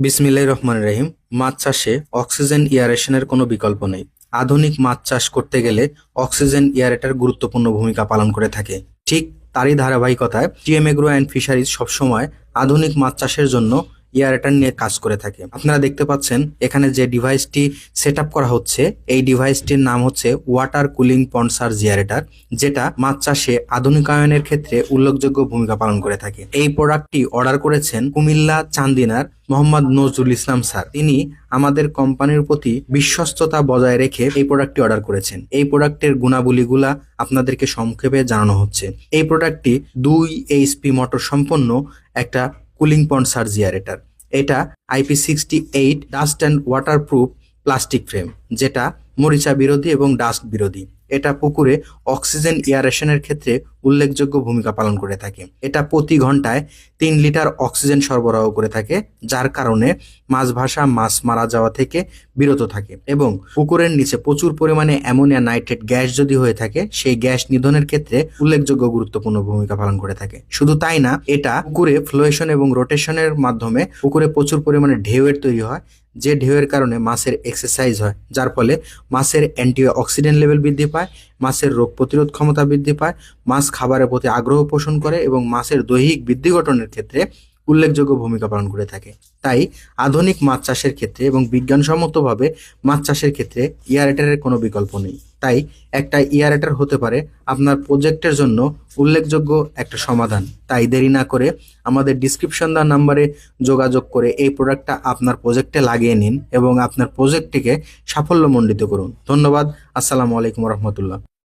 বিসমিল্লাহ রহমান রহিম। মাছ চাষে অক্সিজেন ইয়ারেশনের কোনো বিকল্প নেই। আধুনিক মাছ চাষ করতে গেলে অক্সিজেন ইয়ারেটার গুরুত্বপূর্ণ ভূমিকা পালন করে থাকে। ঠিক তারই ধারাবাহিকতায় টিএম এগ্রো অ্যান্ড ফিশারিজ সবসময় আধুনিক মাছ চাষের জন্য ইয়ারেটার নিয়ে কাজ করে থাকে। আপনারা দেখতে পাচ্ছেন, এখানে যে ডিভাইসটি সেট করা হচ্ছে, এই ডিভাইসটির নাম হচ্ছে ওয়াটার কুলিং পন্সার জিয়ারেটার যেটা মাছ চাষে আধুনিকায়নের ক্ষেত্রে উল্লেখযোগ্য ভূমিকা পালন করে থাকে। এই প্রোডাক্টটি অর্ডার করেছেন কুমিল্লা চান্দিনার মোহাম্মদ নজরুল ইসলাম স্যার। তিনি আমাদের কোম্পানির প্রতি বিশ্বস্ততা বজায় রেখে এই প্রোডাক্টটি অর্ডার করেছেন। এই প্রোডাক্টের গুণাবলীগুলা আপনাদেরকে সংক্ষেপে জানানো হচ্ছে। এই প্রোডাক্টটি দুই এইচপি মোটর সম্পন্ন একটা কুলিং পন্ড সার্জিয়ারেটার এটা IP sixty eight dust and waterproof plastic frame যেটা মরিচা বিরোধী এবং ডাস্ট বিরোধী। এটা পুকুরে অক্সিজেন এয়ারেশনের ক্ষেত্রে উল্লেখযোগ্য ভূমিকা পালন করে থাকে। এটা প্রতি ঘন্টায় তিন লিটার অক্সিজেন সরবরাহ করে থাকে, যার কারণে মাছ ভাসা মাছ মারা যাওয়া থেকে বিরত থাকে এবং পুকুরের নিচে প্রচুর পরিমাণে অ্যামোনিয়া নাইট্রেট গ্যাস যদি হয়ে থাকে, সেই গ্যাস নিধনের ক্ষেত্রে উল্লেখযোগ্য গুরুত্বপূর্ণ ভূমিকা পালন করে থাকে। শুধু তাই না, এটা পুকুরে ফ্লোয়েশন এবং রোটেশনের মাধ্যমে পুকুরে প্রচুর পরিমাণে ঢেউয়ের তৈরি হয় যে ঢেউয়ের কারণে মাছের এক্সারসাইজ হয়, যার ফলে মাছের অ্যান্টিঅক্সিডেন্ট লেভেল বৃদ্ধি পায়, মাছের রোগ প্রতিরোধ ক্ষমতা বৃদ্ধি পায়, মাছ খাবারের প্রতি আগ্রহ পোষণ করে এবং মাছের দৈহিক বৃদ্ধি গঠনের ক্ষেত্রে উল্লেখযোগ্য ভূমিকা পালন করে থাকে। তাই আধুনিক মাছ চাষের ক্ষেত্রে এবং বিজ্ঞানসম্মতভাবে মাছ চাষের ক্ষেত্রে ইয়ারেটারের কোনো বিকল্প নেই। তাই একটা ইয়ারেটার হতে পারে আপনার প্রজেক্টের জন্য উল্লেখযোগ্য একটা সমাধান। তাই দেরি না করে আমাদের ডিসক্রিপশন দেওয়া নাম্বারে যোগাযোগ করে এই প্রোডাক্টটা আপনার প্রজেক্টে লাগিয়ে নিন এবং আপনার প্রজেক্টটিকে সাফল্যমণ্ডিত করুন। ধন্যবাদ। আসসালামু আলাইকুম রহমতুল্লাহ।